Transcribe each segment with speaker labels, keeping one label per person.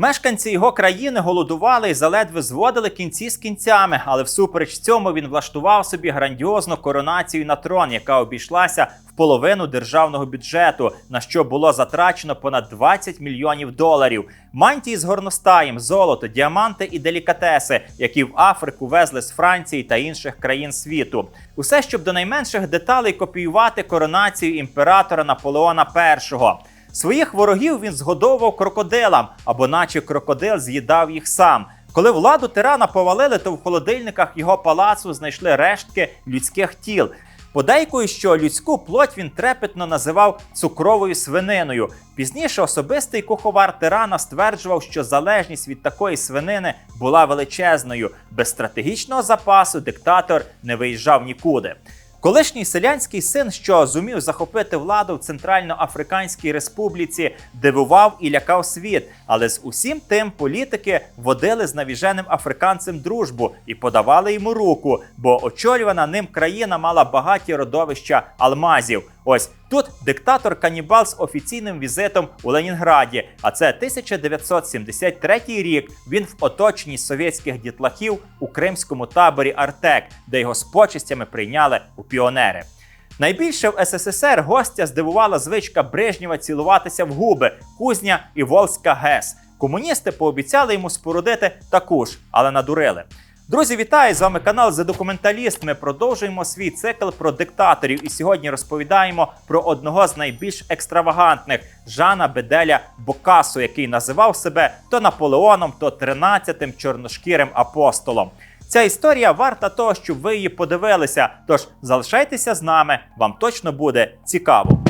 Speaker 1: Мешканці його країни голодували і заледве зводили кінці з кінцями, але всупереч цьому він влаштував собі грандіозну коронацію на трон, яка обійшлася в половину державного бюджету, на що було затрачено понад 20 мільйонів доларів. Мантії з горностаєм, золото, діаманти і делікатеси, які в Африку везли з Франції та інших країн світу. Усе, щоб до найменших деталей копіювати коронацію імператора Наполеона І. Своїх ворогів він згодовував крокодилам, або наче крокодил з'їдав їх сам. Коли владу тирана повалили, то в холодильниках його палацу знайшли рештки людських тіл. Подейкують, що людську плоть він трепетно називав цукровою свининою. Пізніше особистий куховар тирана стверджував, що залежність від такої свинини була величезною. Без стратегічного запасу диктатор не виїжджав нікуди. Колишній селянський син, що зумів захопити владу в Центральноафриканській Республіці, дивував і лякав світ. Але з усім тим політики водили з навіженим африканцем дружбу і подавали йому руку, бо очолювана ним країна мала багаті родовища алмазів. Ось тут диктатор канібал з офіційним візитом у Ленінграді. А це 1973 рік. Він в оточенні совєтських дітлахів у кримському таборі Артек, де його з почестями прийняли у піонери. Найбільше в СССР гостя здивувала звичка Брежнєва цілуватися в губи, кузня і Волзька ГЕС. Комуністи пообіцяли йому спорудити таку ж, але надурили. Друзі, вітаю! З вами канал «The Документаліст». Ми продовжуємо свій цикл про диктаторів. І сьогодні розповідаємо про одного з найбільш екстравагантних Жана Беделя Бокасу, який називав себе то Наполеоном, то 13-тим чорношкірим апостолом. Ця історія варта того, щоб ви її подивилися. Тож залишайтеся з нами, вам точно буде цікаво.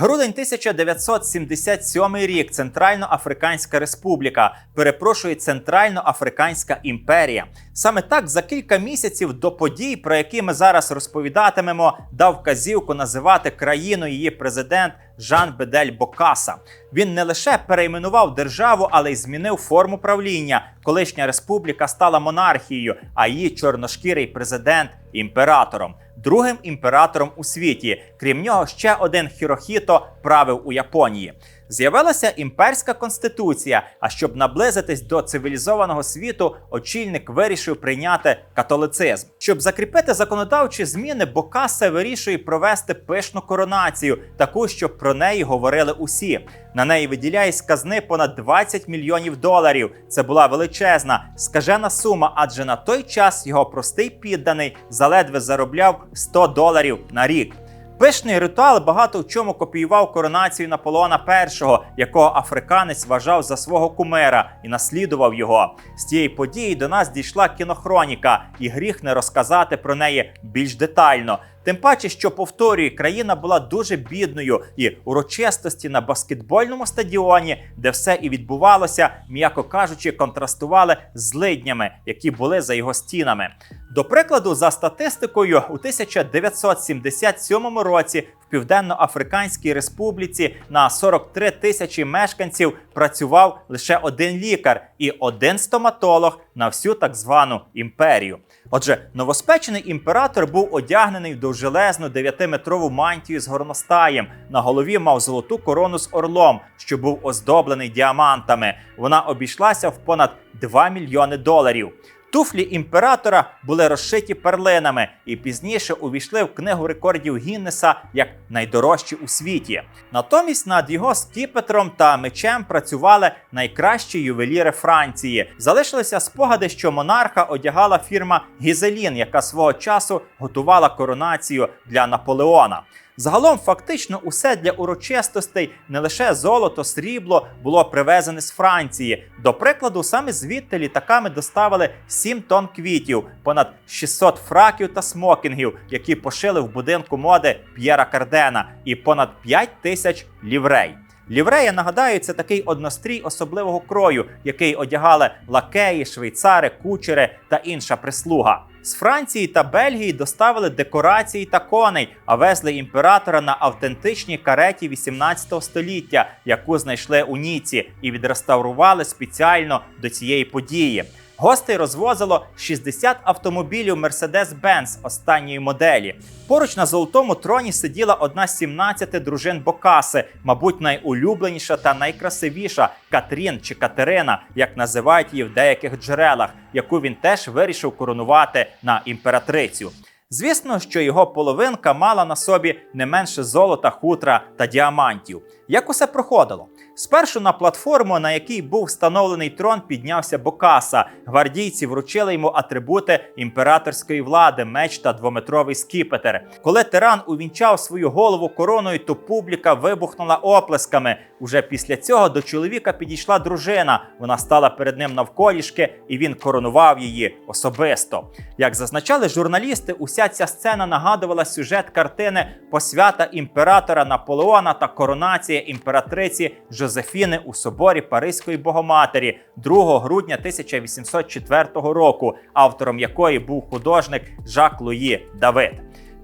Speaker 1: Грудень 1977 рік. Центральноафриканська Республіка. Перепрошую, Центральноафриканська імперія. Саме так за кілька місяців до подій, про які ми зараз розповідатимемо, дав казівку називати країну її президент Жан Бедель Бокаса. Він не лише перейменував державу, але й змінив форму правління. Колишня республіка стала монархією, а її чорношкірий президент імператором. Другим імператором у світі. Крім нього, ще один Хірохіто правив у Японії. З'явилася імперська конституція. А щоб наблизитись до цивілізованого світу, очільник вирішив прийняти католицизм. Щоб закріпити законодавчі зміни, Бокаса вирішує провести пишну коронацію, таку, щоб про неї говорили усі. На неї виділяє з казни понад 20 мільйонів доларів. Це була величезна, скажена сума, адже на той час його простий підданий заледве заробляв 100 доларів на рік. Пишний ритуал багато в чому копіював коронацію Наполеона І, якого африканець вважав за свого кумира і наслідував його. З цієї події до нас дійшла кінохроніка, і гріх не розказати про неї більш детально. Тим паче, що повторюю, країна була дуже бідною, і урочистості на баскетбольному стадіоні, де все і відбувалося, м'яко кажучи, контрастували з лиднями, які були за його стінами. До прикладу, за статистикою, у 1977 році Південно-Африканській Республіці на 43 тисячі мешканців працював лише один лікар і один стоматолог на всю так звану імперію. Отже, новоспечений імператор був одягнений в довжелезну 9-метрову мантію з горностаєм. На голові мав золоту корону з орлом, що був оздоблений діамантами. Вона обійшлася в понад 2 мільйони доларів. Туфлі імператора були розшиті перлинами і пізніше увійшли в книгу рекордів Гіннеса як найдорожчі у світі. Натомість над його скіпетром та мечем працювали найкращі ювеліри Франції. Залишилися спогади, що монарха одягала фірма Гізелін, яка свого часу готувала коронацію для Наполеона. Загалом, фактично, усе для урочистостей, не лише золото, срібло було привезене з Франції. До прикладу, саме звідти літаками доставили 7 тонн квітів, понад 600 фраків та смокінгів, які пошили в будинку моди П'єра Кардена, і понад 5 тисяч ліврей. Ліврея, нагадаю, це такий однострій особливого крою, який одягали лакеї, швейцари, кучери та інша прислуга. З Франції та Бельгії доставили декорації та коней, а везли імператора на автентичній кареті 18 століття, яку знайшли у Ніці, і відреставрували спеціально до цієї події. Гостей розвозило 60 автомобілів Mercedes-Benz останньої моделі. Поруч на золотому троні сиділа одна з 17 дружин Бокаси, мабуть, найулюбленіша та найкрасивіша Катрін чи Катерина, як називають її в деяких джерелах, яку він теж вирішив коронувати на імператрицю. Звісно, що його половинка мала на собі не менше золота, хутра та діамантів. Як усе проходило? Спершу на платформу, на якій був встановлений трон, піднявся Бокаса. Гвардійці вручили йому атрибути імператорської влади, меч та двометровий скіпетр. Коли тиран увінчав свою голову короною, то публіка вибухнула оплесками. Уже після цього до чоловіка підійшла дружина. Вона стала перед ним навколішки, і він коронував її особисто. Як зазначали журналісти, уся ця сцена нагадувала сюжет картини посвята імператора Наполеона та коронація імператриці Жозефіни у соборі Паризької Богоматері 2 грудня 1804 року, автором якої був художник Жак Луї Давид.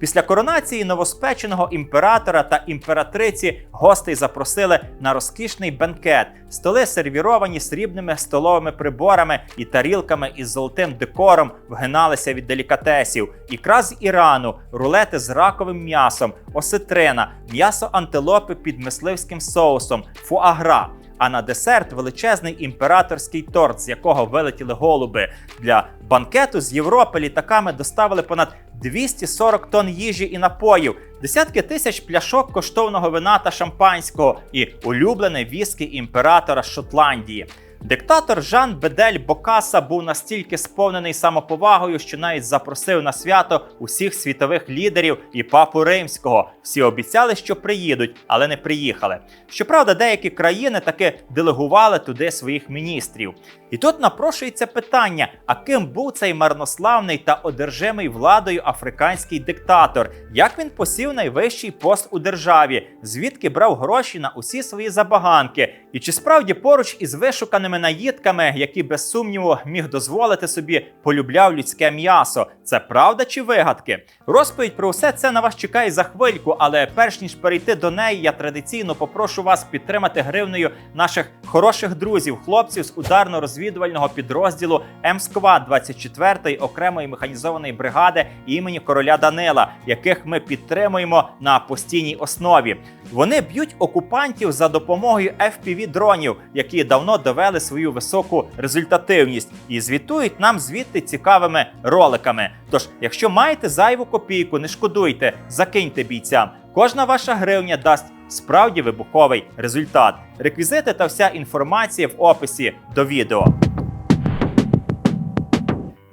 Speaker 1: Після коронації новоспеченого імператора та імператриці гостей запросили на розкішний бенкет. Столи сервіровані срібними столовими приборами і тарілками із золотим декором вгиналися від делікатесів. Ікра з Ірану, рулети з раковим м'ясом, осетрина, м'ясо антилопи під мисливським соусом, фуагра. А на десерт величезний імператорський торт, з якого вилетіли голуби. Для банкету з Європи літаками доставили понад 240 тонн їжі і напоїв, десятки тисяч пляшок коштовного вина та шампанського і улюблене віскі імператора Шотландії. Диктатор Жан Бедель Бокаса був настільки сповнений самоповагою, що навіть запросив на свято усіх світових лідерів і папу римського. Всі обіцяли, що приїдуть, але не приїхали. Щоправда, деякі країни таки делегували туди своїх міністрів. І тут напрошується питання: а ким був цей марнославний та одержимий владою африканський диктатор? Як він посів найвищий пост у державі? Звідки брав гроші на усі свої забаганки? І чи справді поруч із вишуканими наїдками, які без сумніву міг дозволити собі, полюбляв людське м'ясо? Це правда чи вигадки? Розповідь про все це на вас чекає за хвильку, але перш ніж перейти до неї, я традиційно попрошу вас підтримати гривнею наших хороших друзів, хлопців з ударно-розвідувального підрозділу МСКВА 24-ї окремої механізованої бригади імені короля Данила, яких ми підтримуємо на постійній основі. Вони б'ють окупантів за допомогою fpv дронів, які давно довели свою високу результативність, і звітують нам звідти цікавими роликами. Тож, якщо маєте зайву копійку, не шкодуйте, закиньте бійцям. Кожна ваша гривня дасть справді вибуховий результат. Реквізити та вся інформація в описі до відео.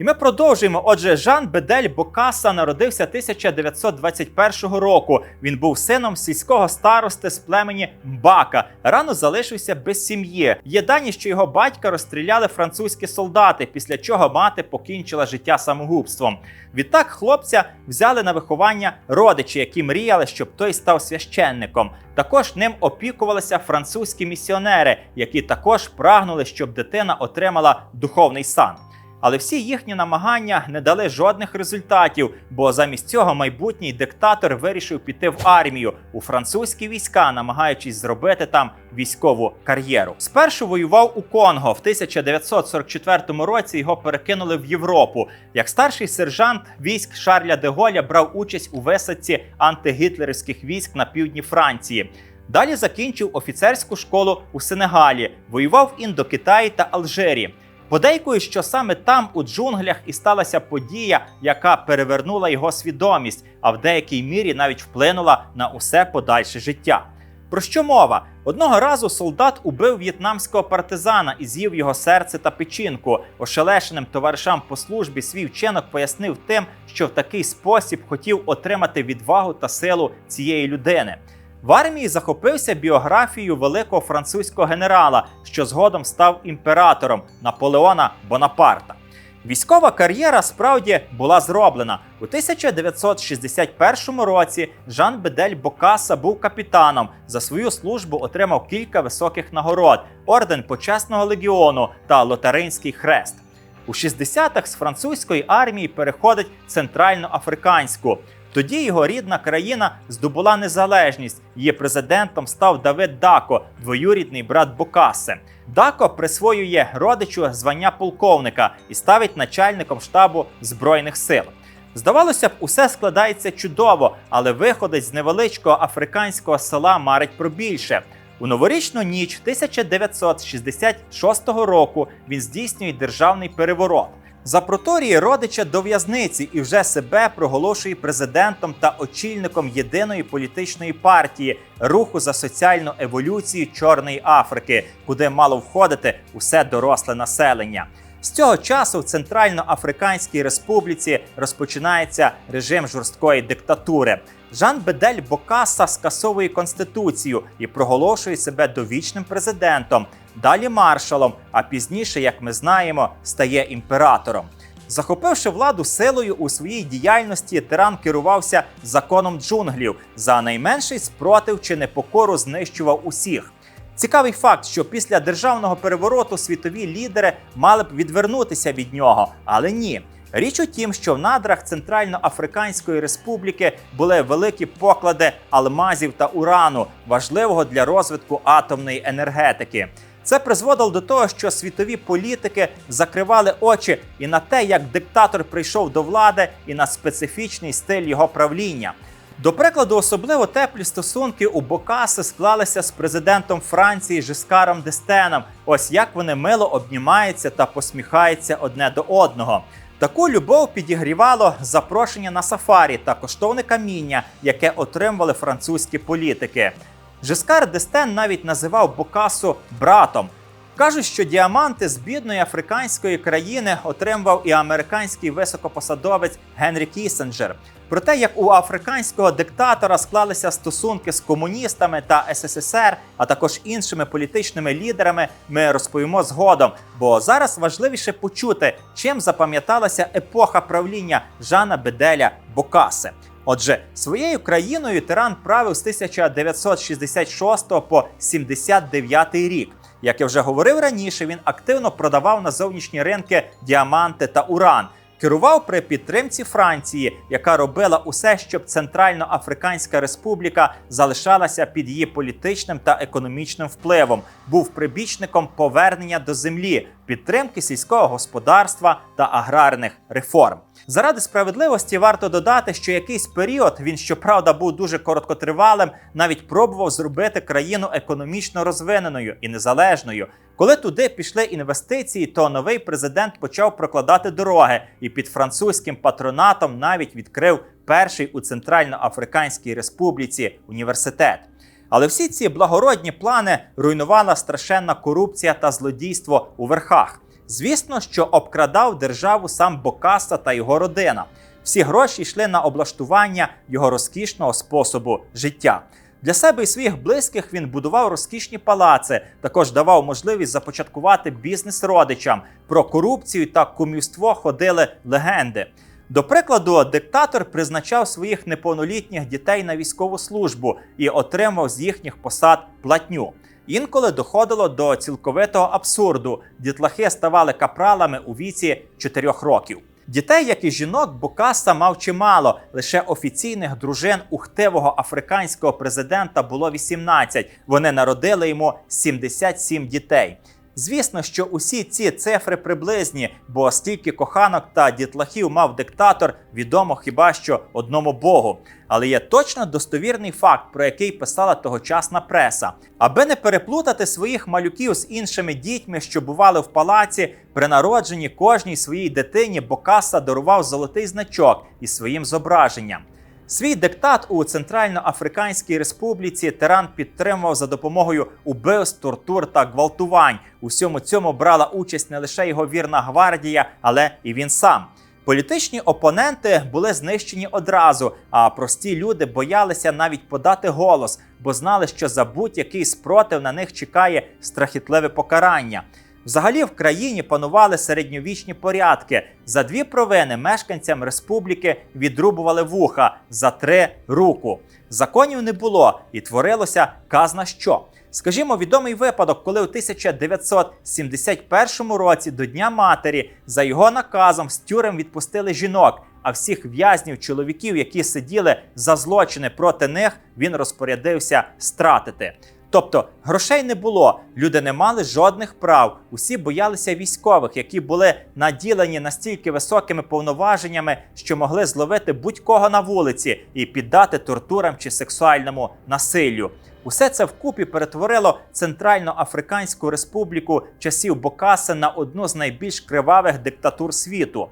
Speaker 1: І ми продовжуємо. Отже, Жан Бедель Бокаса народився 1921 року. Він був сином сільського старости з племені Мбака. Рано залишився без сім'ї. Є дані, що його батька розстріляли французькі солдати, після чого мати покінчила життя самогубством. Відтак хлопця взяли на виховання родичі, які мріяли, щоб той став священником. Також ним опікувалися французькі місіонери, які також прагнули, щоб дитина отримала духовний сан. Але всі їхні намагання не дали жодних результатів, бо замість цього майбутній диктатор вирішив піти в армію у французькі війська, намагаючись зробити там військову кар'єру. Спершу воював у Конго. В 1944 році його перекинули в Європу. Як старший сержант військ Шарля де Голля брав участь у висадці антигітлерівських військ на півдні Франції. Далі закінчив офіцерську школу у Сенегалі, воював в Індокитаї та Алжирі. Подейкують, що саме там, у джунглях, і сталася подія, яка перевернула його свідомість, а в деякій мірі навіть вплинула на усе подальше життя. Про що мова? Одного разу солдат убив в'єтнамського партизана і з'їв його серце та печінку. Ошелешеним товаришам по службі свій вчинок пояснив тим, що в такий спосіб хотів отримати відвагу та силу цієї людини. В армії захопився біографією великого французького генерала, що згодом став імператором Наполеона Бонапарта. Військова кар'єра справді була зроблена у 1961 році. Жан Бедель Бокаса був капітаном. За свою службу отримав кілька високих нагород: орден почесного легіону та лотаринський хрест. У 60-х з французької армії переходить центральноафриканську. Тоді його рідна країна здобула незалежність. Її президентом став Давид Дако, двоюрідний брат Бокаси. Дако присвоює родичу звання полковника і ставить начальником штабу збройних сил. Здавалося б, усе складається чудово, але виходить з невеличкого африканського села марить про більше. У новорічну ніч 1966 року він здійснює державний переворот. Запроторює родича до в'язниці і вже себе проголошує президентом та очільником єдиної політичної партії руху за соціальну еволюцію Чорної Африки, куди мало входити усе доросле населення. З цього часу в Центральноафриканській Республіці розпочинається режим жорсткої диктатури. Жан Бедель Бокаса скасовує конституцію і проголошує себе довічним президентом, далі маршалом, а пізніше, як ми знаємо, стає імператором. Захопивши владу силою у своїй діяльності, тиран керувався законом джунглів за найменший спротив чи непокору знищував усіх. Цікавий факт, що після державного перевороту світові лідери мали б відвернутися від нього, але ні. Річ у тім, що в надрах Центральноафриканської Республіки були великі поклади алмазів та урану, важливого для розвитку атомної енергетики. Це призводило до того, що світові політики закривали очі і на те, як диктатор прийшов до влади, і на специфічний стиль його правління. До прикладу, особливо теплі стосунки у Бокаси склалися з президентом Франції Жискаром Дестеном. Ось як вони мило обнімаються та посміхаються одне до одного. Таку любов підігрівало запрошення на сафарі та коштовне каміння, яке отримували французькі політики. Жискар Дестен навіть називав Бокасу братом. Кажуть, що діаманти з бідної африканської країни отримував і американський високопосадовець Генрі Кісенджер. Про те, як у африканського диктатора склалися стосунки з комуністами та СССР, а також іншими політичними лідерами, ми розповімо згодом. Бо зараз важливіше почути, чим запам'яталася епоха правління Жана Беделя Бокаси. Отже, своєю країною тиран правив з 1966 по 79 рік. Як я вже говорив раніше, він активно продавав на зовнішні ринки діаманти та уран. Керував при підтримці Франції, яка робила усе, щоб Центральноафриканська Республіка залишалася під її політичним та економічним впливом, був прибічником повернення до землі, підтримки сільського господарства та аграрних реформ. Заради справедливості варто додати, що якийсь період він, щоправда, був дуже короткотривалим, навіть пробував зробити країну економічно розвиненою і незалежною. Коли туди пішли інвестиції, то новий президент почав прокладати дороги і під французьким патронатом навіть відкрив перший у Центральноафриканській Республіці університет. Але всі ці благородні плани руйнувала страшенна корупція та злодійство у верхах. Звісно, що обкрадав державу сам Бокаса та його родина. Всі гроші йшли на облаштування його розкішного способу життя. Для себе і своїх близьких він будував розкішні палаци, також давав можливість започаткувати бізнес родичам. Про корупцію та кумівство ходили легенди. До прикладу, диктатор призначав своїх неповнолітніх дітей на військову службу і отримав з їхніх посад платню. Інколи доходило до цілковитого абсурду. Дітлахи ставали капралами у віці 4 років. Дітей, як і жінок, Бокаса мав чимало. Лише офіційних дружин ухтивого африканського президента було 18. Вони народили йому 77 дітей. Звісно, що усі ці цифри приблизні, бо стільки коханок та дітлахів мав диктатор, відомо хіба що одному богу. Але є точно достовірний факт, про який писала тогочасна преса. Аби не переплутати своїх малюків з іншими дітьми, що бували в палаці, при народженні кожній своїй дитині Бокаса дарував золотий значок із своїм зображенням. Свій диктат у Центральноафриканській Республіці тиран підтримував за допомогою убивств, тортур та гвалтувань. Всьому цьому брала участь не лише його вірна гвардія, але і він сам. Політичні опоненти були знищені одразу, а прості люди боялися навіть подати голос, бо знали, що за будь-який спротив на них чекає страхітливе покарання. Взагалі в країні панували середньовічні порядки. За дві провини мешканцям республіки відрубували вуха, за три руку. Законів не було і творилося казна що. Скажімо, відомий випадок, коли у 1971 році до Дня матері за його наказом з тюрем відпустили жінок, а всіх в'язнів, чоловіків, які сиділи за злочини проти них, він розпорядився стратити. Тобто грошей не було, люди не мали жодних прав. Усі боялися військових, які були наділені настільки високими повноваженнями, що могли зловити будь-кого на вулиці і піддати тортурам чи сексуальному насиллю. Усе це вкупі перетворило Центральноафриканську республіку часів Бокаса на одну з найбільш кривавих диктатур світу.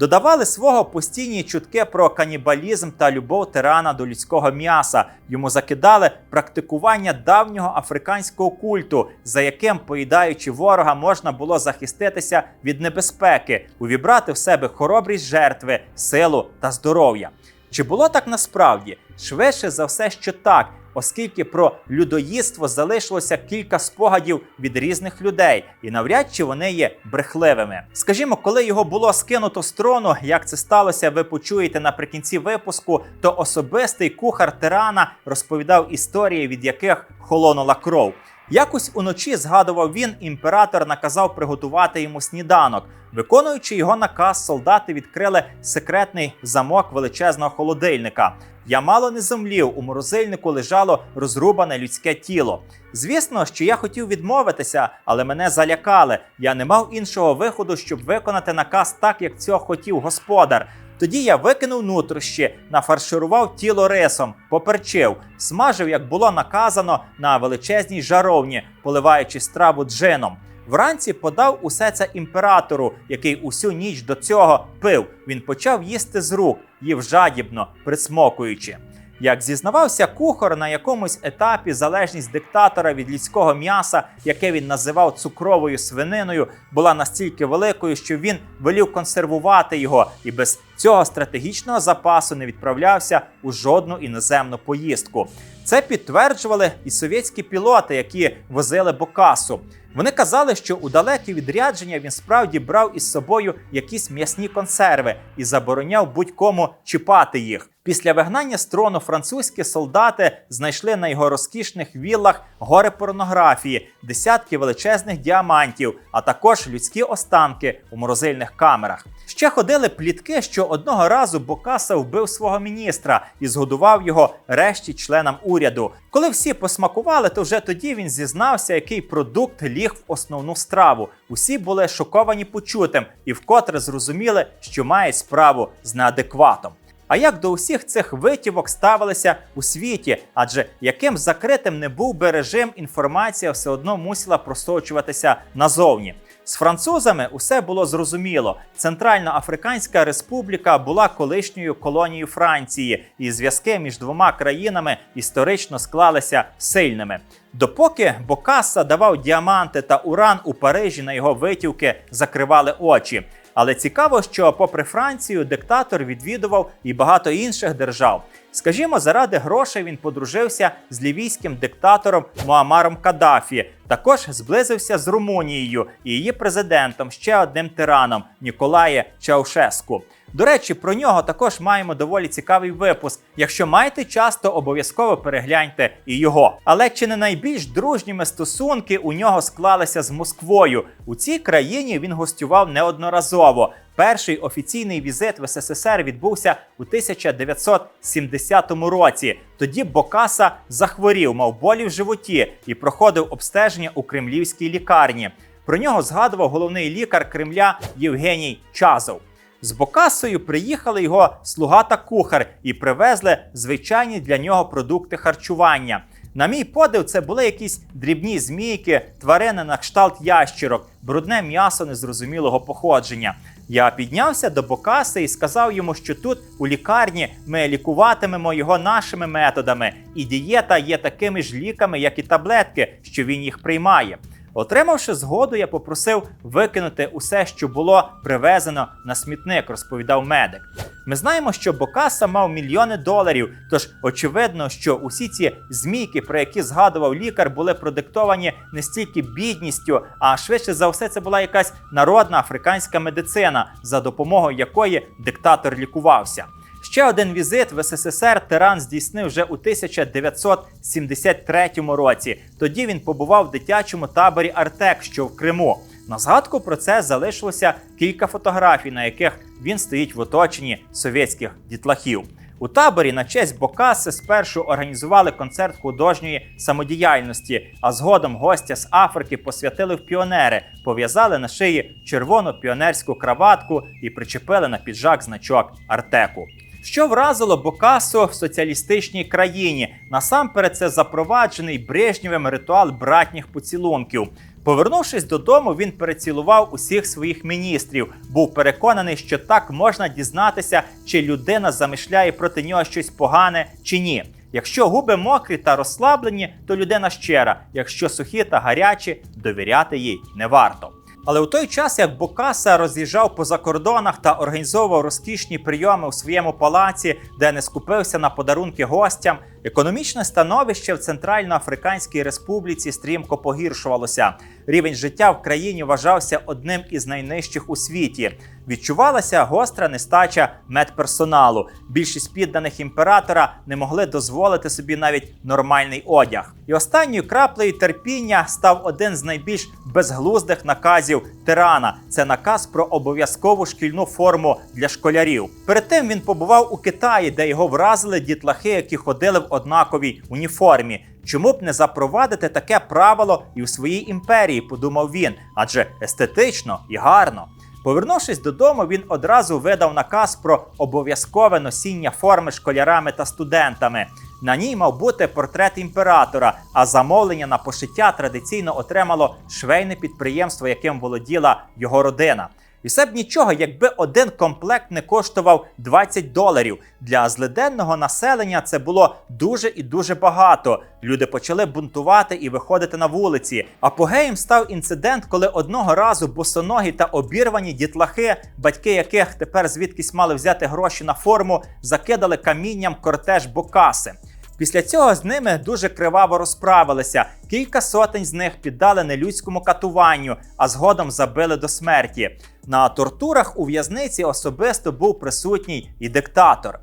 Speaker 1: Додавали свого постійні чутки про канібалізм та любов тирана до людського м'яса. Йому закидали практикування давнього африканського культу, за яким, поїдаючи ворога, можна було захиститися від небезпеки, увібрати в себе хоробрість жертви, силу та здоров'я. Чи було так насправді? Швидше за все, що так, оскільки про людоїдство залишилося кілька спогадів від різних людей, і навряд чи вони є брехливими. Скажімо, коли його було скинуто з трону, як це сталося, ви почуєте наприкінці випуску, то особистий кухар тирана розповідав історії, від яких холонула кров. Якось уночі згадував він, імператор наказав приготувати йому сніданок. Виконуючи його наказ, солдати відкрили секретний замок величезного холодильника. Я мало не зомлів, у морозильнику лежало розрубане людське тіло. Звісно, що я хотів відмовитися, але мене залякали. Я не мав іншого виходу, щоб виконати наказ так, як цього хотів господар. Тоді я викинув нутрощі, нафарширував тіло рисом, поперчив, смажив, як було наказано, на величезній жаровні, поливаючи страву джином. Вранці подав усе це імператору, який усю ніч до цього пив. Він почав їсти з рук, їв жадібно, присмокуючи. Як зізнавався кухар, на якомусь етапі залежність диктатора від людського м'яса, яке він називав цукровою свининою, була настільки великою, що він велів консервувати його і без цього стратегічного запасу не відправлявся у жодну іноземну поїздку. Це підтверджували і совєтські пілоти, які возили Бокасу. Вони казали, що у далекі відрядження він справді брав із собою якісь м'ясні консерви і забороняв будь-кому чіпати їх. Після вигнання з трону французькі солдати знайшли на його розкішних віллах гори порнографії, десятки величезних діамантів, а також людські останки у морозильних камерах. Ще ходили плітки, що одного разу Бокаса вбив свого міністра і згодував його решті членам уряду. Коли всі посмакували, то вже тоді він зізнався, який продукт ліг в основну страву. Усі були шоковані почутим і вкотре зрозуміли, що мають справу з неадекватом. А як до усіх цих витівок ставилися у світі? Адже яким закритим не був би режим, інформація все одно мусила просочуватися назовні. З французами усе було зрозуміло. Центральноафриканська республіка була колишньою колонією Франції, і зв'язки між двома країнами історично склалися сильними. Допоки Бокаса давав діаманти та уран у Парижі на його витівки закривали очі. Але цікаво, що, попри Францію, диктатор відвідував і багато інших держав. Скажімо, заради грошей він подружився з лівійським диктатором Муамаром Каддафі. Також зблизився з Румунією і її президентом, ще одним тираном Ніколає Чаушеску. До речі, про нього також маємо доволі цікавий випуск. Якщо маєте час, то обов'язково перегляньте і його. Але чи не найбільш дружніми стосунки у нього склалися з Москвою? У цій країні він гостював неодноразово. Перший офіційний візит в СССР відбувся у 1970 році. Тоді Бокаса захворів, мав болі в животі і проходив обстеження у кремлівській лікарні. Про нього згадував головний лікар Кремля Євгеній Чазов. З Бокасою приїхали його слуга та кухар і привезли звичайні для нього продукти харчування. На мій подив, це були якісь дрібні змійки, тварини на кшталт ящірок, брудне м'ясо незрозумілого походження. Я піднявся до Бокаси і сказав йому, що тут у лікарні ми лікуватимемо його нашими методами, і дієта є такими ж ліками, як і таблетки, що він їх приймає. Отримавши згоду, я попросив викинути усе, що було привезено на смітник, розповідав медик. Ми знаємо, що Бокаса мав мільйони доларів, тож очевидно, що усі ці змійки, про які згадував лікар, були продиктовані не стільки бідністю, а швидше за все, це була якась народна африканська медицина, за допомогою якої диктатор лікувався. Ще один візит в СССР Тиран здійснив вже у 1973 році. Тоді він побував в дитячому таборі Артек, що в Криму. На згадку про це залишилося кілька фотографій, на яких він стоїть в оточенні совєтських дітлахів. У таборі на честь Бокаси спершу організували концерт художньої самодіяльності, а згодом гостя з Африки посвятили в піонери, пов'язали на шиї червону піонерську краватку і причепили на піджак значок Артеку. Що вразило Бокасу в соціалістичній країні? Насамперед, це запроваджений Брежнєвим ритуал братніх поцілунків. Повернувшись додому, він перецілував усіх своїх міністрів. Був переконаний, що так можна дізнатися, чи людина замишляє проти нього щось погане чи ні. Якщо губи мокрі та розслаблені, то людина щира. Якщо сухі та гарячі, довіряти їй не варто. Але у той час, як Бокаса роз'їжджав по закордонах та організовував розкішні прийоми у своєму палаці, де не скупився на подарунки гостям, економічне становище в Центральноафриканській Республіці стрімко погіршувалося. Рівень життя в країні вважався одним із найнижчих у світі. Відчувалася гостра нестача медперсоналу. Більшість підданих імператора не могли дозволити собі навіть нормальний одяг. І останньою краплею терпіння став один з найбільш безглуздих наказів тирана. Це наказ про обов'язкову шкільну форму для школярів. Перед тим він побував у Китаї, де його вразили дітлахи, які ходили в однаковій уніформі. Чому б не запровадити таке правило і в своїй імперії? Подумав він, адже естетично і гарно. Повернувшись додому, він одразу видав наказ про обов'язкове носіння форми школярами та студентами. На ній мав бути портрет імператора, а замовлення на пошиття традиційно отримало швейне підприємство, яким володіла його родина. І все б нічого, якби один комплект не коштував 20 доларів. Для злиденного населення це було дуже і дуже багато. Люди почали бунтувати і виходити на вулиці. Апогеєм став інцидент, коли одного разу босоногі та обірвані дітлахи, батьки яких тепер звідкись мали взяти гроші на форму, закидали камінням кортеж Бокаси. Після цього з ними дуже криваво розправилися. Кілька сотень з них піддали нелюдському катуванню, а згодом забили до смерті. На тортурах у в'язниці особисто був присутній і диктатор.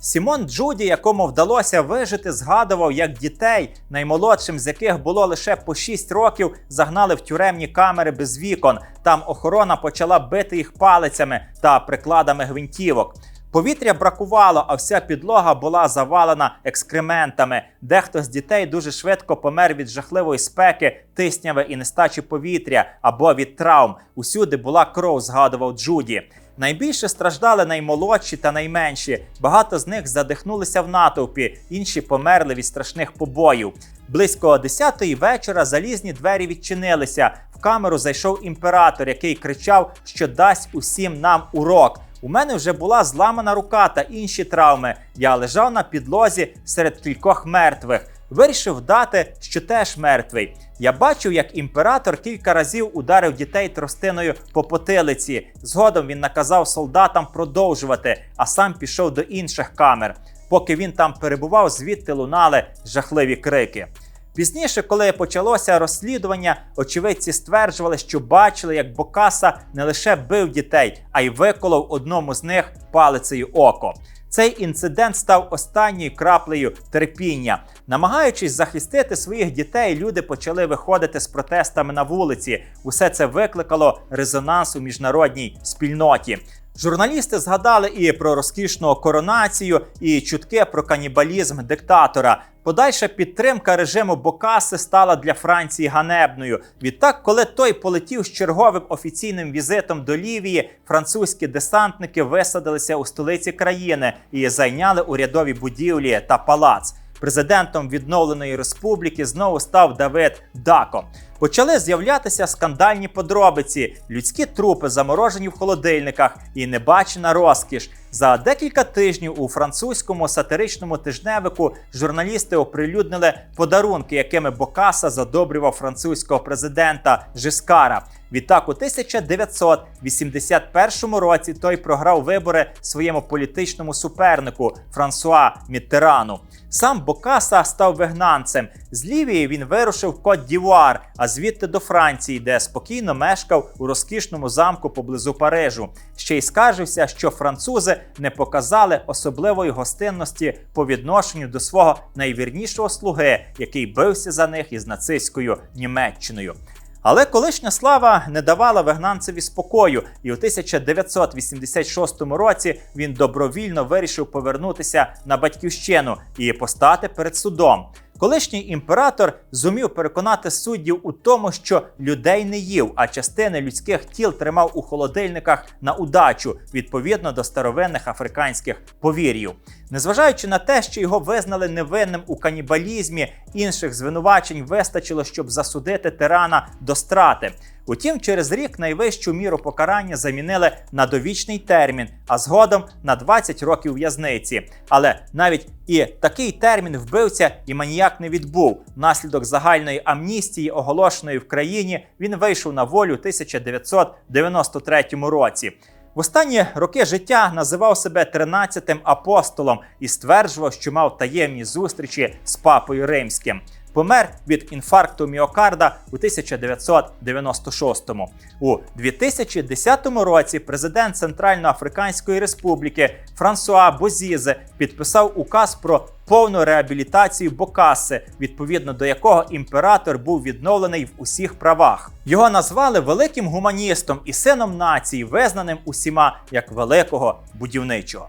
Speaker 1: Сімон Джуді, якому вдалося вижити, згадував, як дітей, наймолодшим з яких було лише по 6 років, загнали в тюремні камери без вікон. Там охорона почала бити їх палицями та прикладами гвинтівок. Повітря бракувало, а вся підлога була завалена екскрементами. Дехто з дітей дуже швидко помер від жахливої спеки, тисняви і нестачі повітря або від травм. Усюди була кров, згадував Джуді. Найбільше страждали наймолодші та найменші. Багато з них задихнулися в натовпі, інші померли від страшних побоїв. Близько 10-ї вечора залізні двері відчинилися. В камеру зайшов імператор, який кричав, що дасть усім нам урок. У мене вже була зламана рука та інші травми. Я лежав на підлозі серед кількох мертвих. Вирішив дати, що теж мертвий. Я бачив, як імператор кілька разів ударив дітей тростиною по потилиці. Згодом він наказав солдатам продовжувати, а сам пішов до інших камер. Поки він там перебував, звідти лунали жахливі крики. Пізніше, коли почалося розслідування, очевидці стверджували, що бачили, як Бокаса не лише бив дітей, а й виколов одному з них палицею око. Цей інцидент став останньою краплею терпіння. Намагаючись захистити своїх дітей, люди почали виходити з протестами на вулиці. Усе це викликало резонанс у міжнародній спільноті. Журналісти згадали і про розкішну коронацію, і чутки про канібалізм диктатора. Подальша підтримка режиму Бокаси стала для Франції ганебною. Відтак, коли той полетів з черговим офіційним візитом до Лівії, французькі десантники висадилися у столиці країни і зайняли урядові будівлі та палац. Президентом відновленої республіки знову став Давид Дако. Почали з'являтися скандальні подробиці, людські трупи заморожені в холодильниках і небачена розкіш. За декілька тижнів у французькому сатиричному тижневику журналісти оприлюднили подарунки, якими Бокаса задобрював французького президента Жискара. Відтак, у 1981 році той програв вибори своєму політичному супернику Франсуа Міттерану. Сам Бокаса став вигнанцем. З Лівії він вирушив в Кот Дівуар, а звідти до Франції, де спокійно мешкав у розкішному замку поблизу Парижу. Ще й скаржився, що французи не показали особливої гостинності по відношенню до свого найвірнішого слуги, який бився за них із нацистською Німеччиною. Але колишня слава не давала вигнанцеві спокою, і у 1986 році він добровільно вирішив повернутися на батьківщину і постати перед судом. Колишній імператор зумів переконати суддів у тому, що людей не їв, а частини людських тіл тримав у холодильниках на удачу відповідно до старовинних африканських повір'їв. Незважаючи на те, що його визнали невинним у канібалізмі, інших звинувачень вистачило, щоб засудити тирана до страти. Утім, через рік найвищу міру покарання замінили на довічний термін, а згодом на 20 років в'язниці. Але навіть і такий термін вбивця і маніяк не відбув. Внаслідок загальної амністії, оголошеної в країні, він вийшов на волю 1993 році. В останні роки життя називав себе тринадцятим апостолом і стверджував, що мав таємні зустрічі з папою римським. Помер від інфаркту міокарда у 1996-му. У 2010 році президент Центральноафриканської Республіки Франсуа Бозізе підписав указ про повну реабілітацію Бокаси, відповідно до якого імператор був відновлений в усіх правах. Його назвали великим гуманістом і сином нації, визнаним усіма як великого будівничого.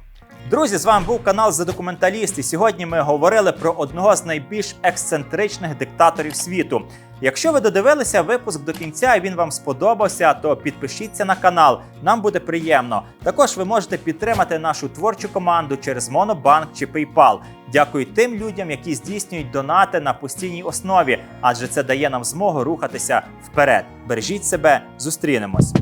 Speaker 1: Друзі, з вами був канал за документаліст. Сьогодні ми говорили про одного з найбільш ексцентричних диктаторів світу. Якщо ви додивилися випуск до кінця і він вам сподобався, то підпишіться на канал. Нам буде приємно. Також ви можете підтримати нашу творчу команду через Монобанк чи PayPal. Дякую тим людям, які здійснюють донати на постійній основі, адже це дає нам змогу рухатися вперед. Бережіть себе, зустрінемось.